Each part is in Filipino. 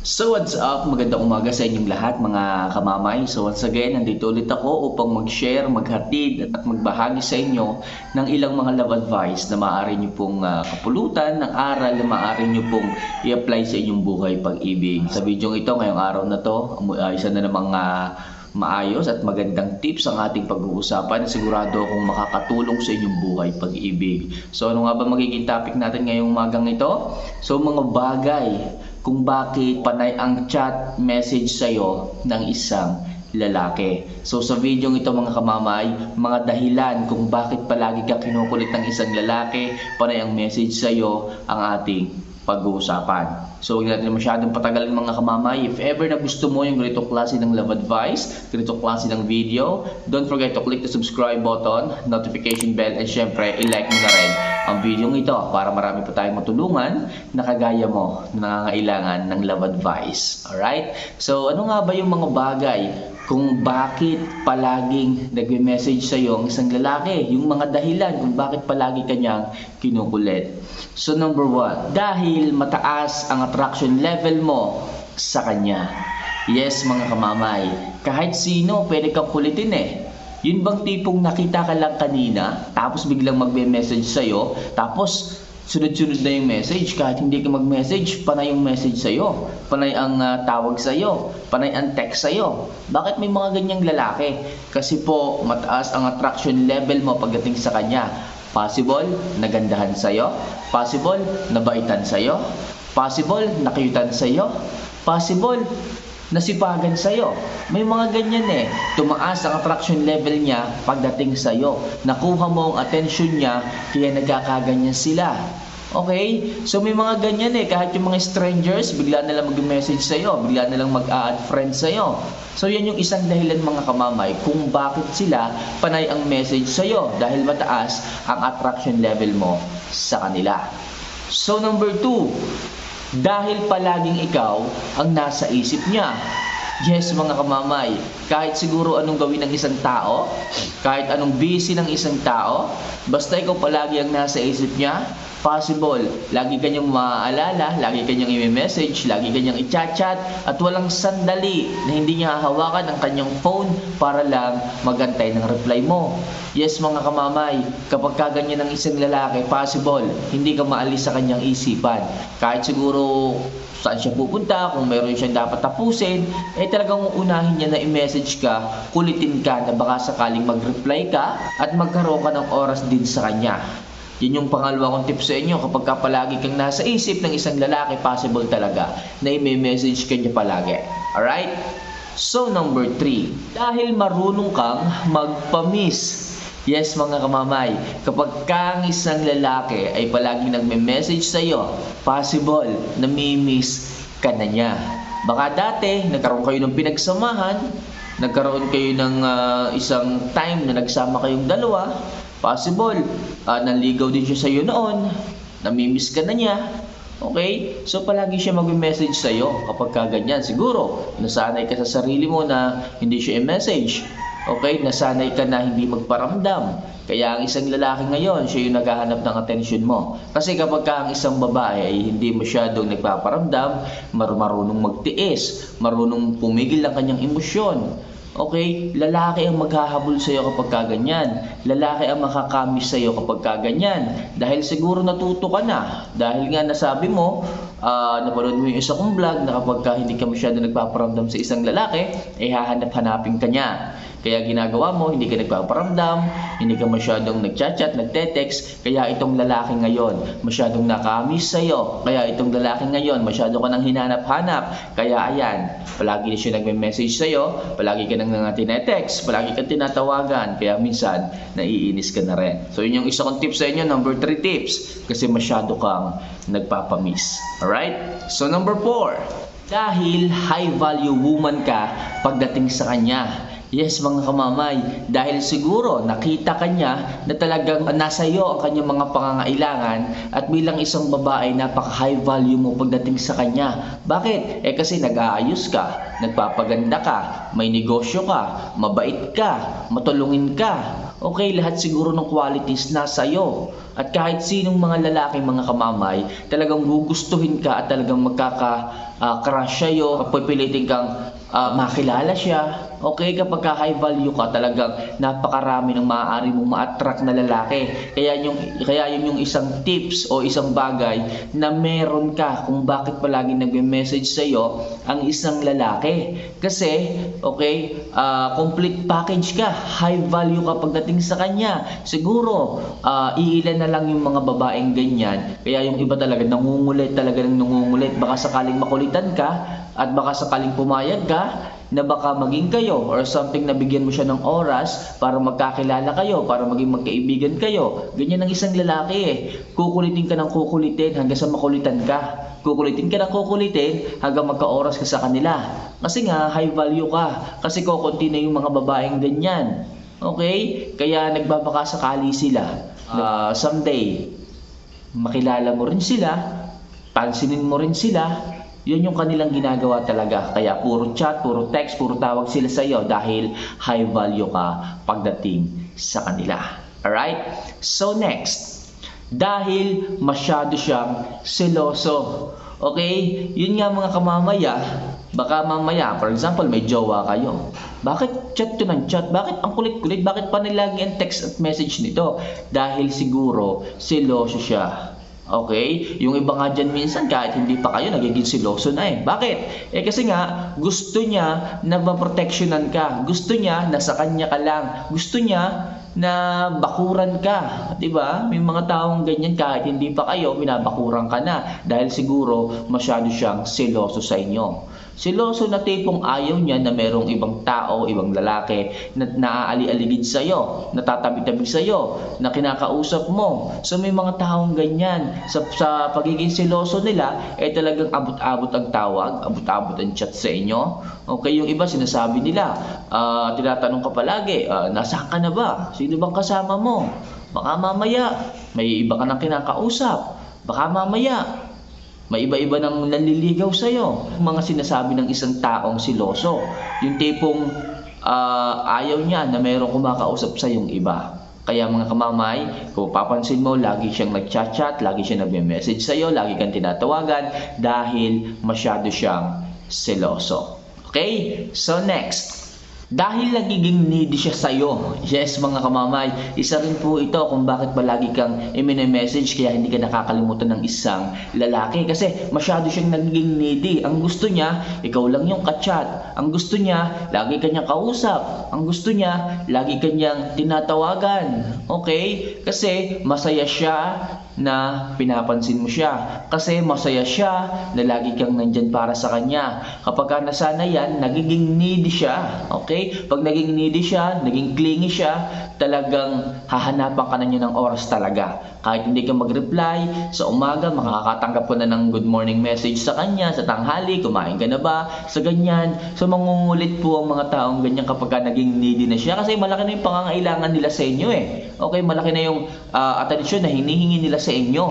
So what's up? Magandang umaga sa inyong lahat mga kamamay. So once again, nandito ulit ako upang mag-share, maghatid at magbahagi sa inyo ng ilang mga love advice na maaari nyo pong ah, kapulutan ng aral na maaari nyo pong i-apply sa inyong buhay pag-ibig. Sa video ito, ngayong araw na to, ah, isa na namang ah, maayos at magandang tips ang ating pag-uusapan. Sigurado akong makakatulong sa inyong buhay pag-ibig. So ano nga ba magiging topic natin ngayong umagang ito? So mga bagay kung bakit panay ang chat message sa'yo ng isang lalaki. So sa video ito mga kamamay, mga dahilan kung bakit palagi ka kinukulit ng isang lalaki, panay ang message sa'yo ang ating pag-uusapan. So huwag natin masyadong patagalin mga kamamay. If ever na gusto mo yung ganito klase ng love advice, ganito klase ng video, don't forget to click the subscribe button, notification bell, and syempre, i-like mo na rin ang video ito para marami pa tayong matulungan na kagaya mo na nangangailangan ng love advice. Alright? So ano nga ba yung mga bagay kung bakit palaging nagme-message sa iyo ang isang lalaki, yung mga dahilan kung bakit palagi kanyang kinukulit. So number one, dahil mataas ang attraction level mo sa kanya. Yes mga kamamay, kahit sino pwede kang kulitin eh. Yun bang tipong nakita ka lang kanina, tapos biglang magme-message sa'yo, tapos sunod-sunod na yung message. Kahit hindi ka mag-message, panay yung message sa'yo. Panay ang ah, tawag sa'yo. Panay ang text sa'yo. Bakit may mga ganyang lalaki? Kasi po, mataas ang attraction level mo pagdating sa kanya. Possible, nagandahan sa'yo. Possible, nabaitan sa'yo. Possible, nakayutan sa'yo. Possible, nasipagan sa'yo. May mga ganyan eh. Tumaas ang attraction level niya pagdating sa'yo. Nakuha mo ang attention niya, kaya nagkakaganyan sila. Okay? So may mga ganyan eh. Kahit yung mga strangers, bigla na lang mag-message sa'yo. Bigla na lang mag-add friend sa'yo. So yan yung isang dahilan mga kamamay kung bakit sila panay ang message sa'yo. Dahil mataas ang attraction level mo sa kanila. So number two, dahil palaging ikaw ang nasa isip niya. Yes, mga kamamay, kahit siguro anong gawin ng isang tao, kahit anong busy ng isang tao, basta ikaw palagi ang nasa isip niya, possible, lagi kanyang maaalala, lagi kanyang i-message, lagi kanyang i-chat-chat, at walang sandali na hindi niya hahawakan ang kanyang phone para lang magantay ng reply mo. Yes, mga kamamay, kapag kaganyan ng isang lalaki, possible, hindi ka maalis sa kanyang isipan. Kahit siguro saan siya pupunta, kung meron siyang dapat tapusin, eh talagang uunahin niya na i-message ka, kulitin ka na baka sakaling mag-reply ka at magkaroon ka ng oras din sa kanya. Yun yung pangalawa kong tip sa inyo. Kapag ka palagi kang nasa isip ng isang lalaki, possible talaga na i-message ka niya palagi. Alright? So, number three. Dahil marunong kang magpa-miss. Yes, mga kamamay, kapag kang isang lalaki ay palaging nagme-message sa iyo, possible na miss ka na niya. Baka dati, nagkaroon kayo ng pinagsamahan, nagkaroon kayo ng ah, isang time na nagsama kayong dalawa, possible, ah, nanligaw din siya sa iyo noon, namimiss ka na niya, Okay? So palagi siya mag-message sa iyo kapag kaganyan. Siguro, nasanay ka sa sarili mo na hindi siya i-message. Okay? Nasanay ka na hindi magparamdam. Kaya ang isang lalaki ngayon, siya yung naghahanap ng attention mo. Kasi kapag ka ang isang babae ay hindi masyadong nagpaparamdam, mar marunong magtiis, marunong pumigil ng kanyang emosyon, Okay? Lalaki ang maghahabol sa iyo kapag kaganyan. Lalaki ang makakamis sa iyo kapag kaganyan. Dahil siguro natuto ka na. Dahil nga nasabi mo, ah, napanood mo yung isa kong vlog na kapag ka hindi ka masyado nagpaparamdam sa isang lalaki, eh hahanap-hanapin ka niya. Kaya ginagawa mo, hindi ka nagpaparamdam, hindi ka masyadong nagchat-chat, nagte-text, kaya itong lalaki ngayon masyadong nakamis sa'yo. Kaya itong lalaki ngayon masyado ka nang hinanap-hanap. Kaya ayan, palagi na siya nagme-message sa'yo, palagi ka nang tinetext, palagi ka tinatawagan, kaya minsan naiinis ka na rin. So yun yung isa kong tips sa inyo, number 3 tips, kasi masyado kang nagpapamiss. Alright? So number 4, dahil high value woman ka pagdating sa kanya. Yes, mga kamamay, dahil siguro nakita kanya na talagang nasa iyo ang kanyang mga pangangailangan at bilang isang babae, napaka-high value mo pagdating sa kanya. Bakit? Eh kasi nag-aayos ka, nagpapaganda ka, may negosyo ka, mabait ka, matulungin ka. Okay, lahat siguro ng qualities nasa iyo. At kahit sinong mga lalaki, mga kamamay, talagang gugustuhin ka at talagang magkaka-crush sa'yo, pipilitin kang ah, makilala siya. Okay, kapag ka high value ka, talagang napakarami ng maaari mong ma-attract na lalaki. Kaya yung, kaya yun yung isang tips o isang bagay na meron ka kung bakit palagi nagme-message sa'yo ang isang lalaki. Kasi, okay, ah, complete package ka. High value ka pagdating sa kanya. Siguro, ah, iilan na lang yung mga babaeng ganyan. Kaya yung iba talaga nangungulit talaga ng nangungulit. Baka sakaling makulitan ka at baka sakaling pumayag ka na baka maging kayo or something na bigyan mo siya ng oras para magkakilala kayo, para maging magkaibigan kayo. Ganyan ang isang lalaki eh. Kukulitin ka ng kukulitin hanggang sa makulitan ka. Kukulitin ka ng kukulitin hanggang magka-oras ka sa kanila. Kasi nga, high value ka. Kasi kukunti na yung mga babaeng ganyan. Okay? Kaya nagbabaka sakali sila. Ah, someday, makilala mo rin sila, pansinin mo rin sila, yun yung kanilang ginagawa talaga. Kaya puro chat, puro text, puro tawag sila sa iyo dahil high value ka pagdating sa kanila. Alright? So next, dahil masyado siyang seloso. Okay? Yun nga mga kamamaya, baka mamaya, for example, may jowa kayo. Bakit chat to ng chat? Bakit ang kulit-kulit? Bakit pa nilagi ang text at message nito? Dahil siguro, seloso siya. Okay? Yung iba nga dyan minsan, kahit hindi pa kayo, nagiging siloso na eh. Bakit? Eh kasi nga, gusto niya na maproteksyonan ka. Gusto niya na sa kanya ka lang. Gusto niya na bakuran ka. Di ba? May mga taong ganyan kahit hindi pa kayo, minabakuran ka na. Dahil siguro masyado siyang seloso sa inyo. Siloso na tipong ayaw niya na merong ibang tao, ibang lalaki na naaali-aligid sa iyo, natatabi-tabi sa iyo, na kinakausap mo. So may mga taong ganyan. Sa, sa pagiging siloso nila, eh talagang abot-abot ang tawag, abot-abot ang chat sa inyo. Okay, yung iba sinasabi nila, ah, tinatanong ka palagi, ah, nasaan ka na ba? Sino bang kasama mo? Baka mamaya, may iba ka nang kinakausap. Baka mamaya, may iba-iba nang nanliligaw sa'yo. Mga sinasabi ng isang taong siloso. Yung tipong ah, ayaw niya na mayroong kumakausap sa yung iba. Kaya mga kamamay, kung papansin mo, lagi siyang nagchat-chat, lagi siyang nagme-message sa'yo, lagi kang tinatawagan dahil masyado siyang seloso. Okay? So next, dahil nagiging needy siya sa'yo. Yes, mga kamamay, isa rin po ito kung bakit palagi kang i-message kaya hindi ka nakakalimutan ng isang lalaki. Kasi masyado siyang nagiging needy. Ang gusto niya, ikaw lang yung kachat. Ang gusto niya, lagi kanyang kausap. Ang gusto niya, lagi kanyang tinatawagan. Okay? Kasi masaya siya na pinapansin mo siya. Kasi masaya siya na lagi kang nandyan para sa kanya. Kapag ka nasana yan, nagiging needy siya. Okay? Pag naging needy siya, naging clingy siya, talagang hahanapan ka na niya ng oras talaga. Kahit hindi ka mag-reply, sa umaga makakatanggap ko na ng good morning message sa kanya, sa tanghali, kumain ka na ba, sa ganyan. So mangungulit po ang mga taong ganyan kapag ka naging needy na siya kasi malaki na yung pangangailangan nila sa inyo eh. Okay, malaki na yung uh, atensyon na hinihingi nila sa inyo.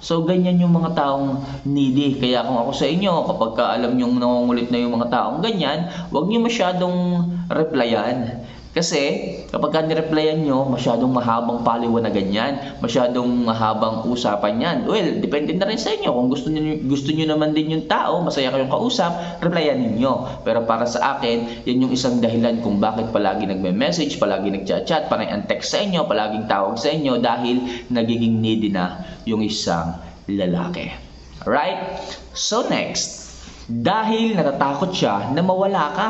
So, ganyan yung mga taong needy. Kaya kung ako sa inyo, kapag ka alam nyo nangungulit na yung mga taong ganyan, huwag nyo masyadong replyan. Kasi kapag ka nireplyan nyo, masyadong mahabang paliwanagan yan, masyadong mahabang usapan yan. Well, depende na rin sa inyo. Kung gusto nyo, gusto nyo naman din yung tao, masaya kayong kausap, replyan ninyo. Pero para sa akin, yan yung isang dahilan kung bakit palagi nagme-message, palagi nagchat-chat, panay ang text sa inyo, palaging tawag sa inyo dahil nagiging needy na yung isang lalaki. Alright? So next, dahil natatakot siya na mawala ka.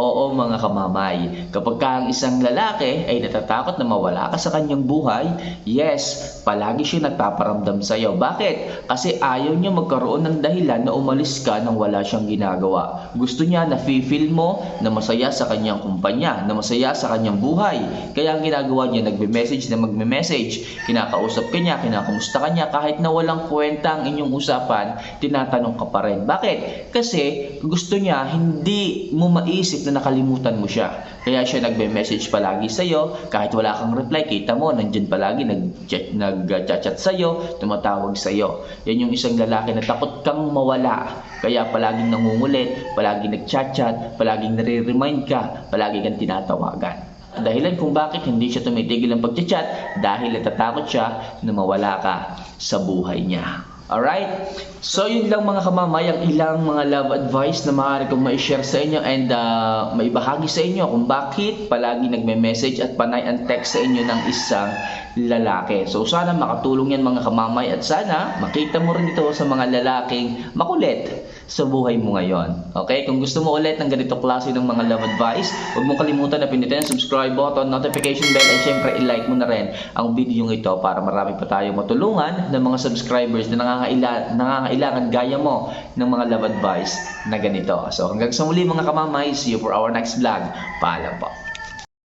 Oo mga kamamay, kapag ka ang isang lalaki ay natatakot na mawala ka sa kanyang buhay, yes, palagi siya nagpaparamdam sa iyo. Bakit? Kasi ayaw niya magkaroon ng dahilan na umalis ka nang wala siyang ginagawa. Gusto niya na feel mo na masaya sa kanyang kumpanya, na masaya sa kanyang buhay. Kaya ang ginagawa niya, nagme-message na magme-message, kinakausap ka niya, kinakamusta ka niya, kahit na walang kwenta ang inyong usapan, tinatanong ka pa rin. Bakit? Kasi gusto niya hindi mo maisip na na nakalimutan mo siya. Kaya siya nagbe-message palagi sa'yo, kahit wala kang reply, kita mo, nandyan palagi, nag-chat, nag-chat sa'yo, tumatawag sa'yo. Yan yung isang lalaki na takot kang mawala. Kaya palaging nangungulit, palaging nag-chat-chat, palaging nare-remind ka, palagi kang tinatawagan. Dahilan kung bakit hindi siya tumitigil ng pag-chat dahil natatakot siya na mawala ka sa buhay niya. Alright? So yun lang mga kamamay ang ilang mga love advice na maaari kong ma-share sa inyo and uh, maibahagi sa inyo kung bakit palagi nagme-message at panay ang text sa inyo ng isang lalaki. So sana makatulong yan mga kamamay at sana makita mo rin ito sa mga lalaking makulit sa buhay mo ngayon. Okay? Kung gusto mo ulit ng ganito klase ng mga love advice, huwag mong kalimutan na pindutin ang subscribe button, notification bell, at syempre i-like mo na rin ang video ito para marami pa tayo matulungan ng mga subscribers na nangangailangan, nangangailangan gaya mo ng mga love advice na ganito. So hanggang sa muli mga kamamay, see you for our next vlog. Paalam po.